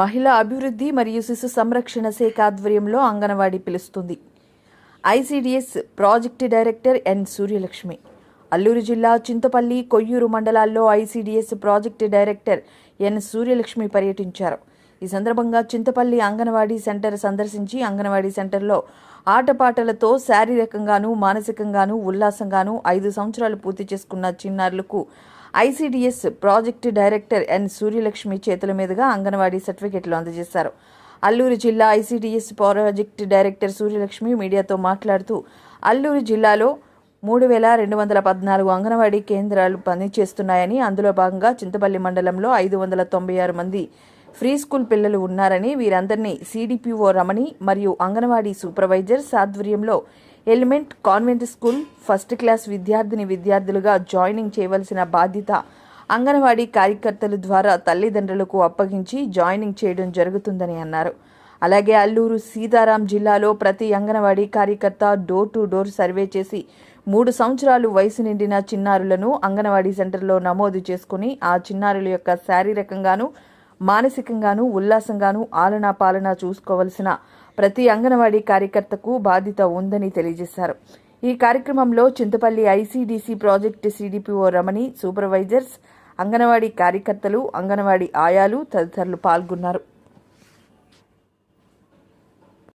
మహిళా అభివృద్ధి మరియు శిశు సంరక్షణ శాఖ ఆధ్వర్యంలో అంగన్వాడీ పిలుస్తుంది. ICDS project director N Suryalakshmi. Alluri జిల్లా చింతపల్లి కొయ్యూరు మండలాల్లో ICDS project director N Suryalakshmi పర్యటించారు. ఈ సందర్భంగా చింతపల్లి అంగన్వాడీ సెంటర్ సందర్శించి అంగన్వాడీ సెంటర్లో ఆటపాటలతో శారీరకంగానూ మానసికంగానూ ఉల్లాసంగానూ ఐదు సంవత్సరాలు పూర్తి చేసుకున్న చిన్నారులకు ICDS project director N Suryalakshmi చేతుల మీదుగా అంగన్వాడీ సర్టిఫికెట్లు అందజేశారు. అల్లూరు జిల్లా ఐసీడీఎస్ ప్రాజెక్టు డైరెక్టర్ సూర్యలక్ష్మి మీడియాతో మాట్లాడుతూ అల్లూరు జిల్లాలో మూడు వేల రెండు వందల పద్నాలుగు అంగన్వాడీ కేంద్రాలు పనిచేస్తున్నాయని అందులో భాగంగా చింతపల్లి మండలంలో ఐదు వందల తొంభై ఆరు మంది ఫ్రీ స్కూల్ పిల్లలు ఉన్నారని వీరందరినీ సిడిపిఓ రమణి మరియు anganwadi supervisors సాధ్వర్యంలో Element convent school first class విద్యార్థిని విద్యార్థులుగా జాయినింగ్ చేయవలసిన బాధ్యత అంగన్వాడీ కార్యకర్తల ద్వారా తల్లిదండ్రులకు అప్పగించి జాయినింగ్ చేయడం జరుగుతుందని అన్నారు. అలాగే అల్లూరు సీతారాం జిల్లాలో ప్రతి అంగన్వాడీ కార్యకర్త డోర్ టు డోర్ సర్వే చేసి మూడు సంవత్సరాలు వయసు నిండిన చిన్నారులను అంగన్వాడీ సెంటర్లో నమోదు చేసుకుని ఆ చిన్నారుల యొక్క శారీరకంగాను మానసికంగాను ఉల్లాసంగాను ఆలనా పాలన చూసుకోవలసిన ప్రతి అంగన్వాడీ కార్యకర్తకు బాధ్యత ఉందని తెలియజేశారు. ఈ కార్యక్రమంలో Chintapalli ICDC project CDPO Ramani supervisors anganwadi కార్యకర్తలు అంగన్వాడీ ఆయాలు తదితరులు పాల్గొన్నారు.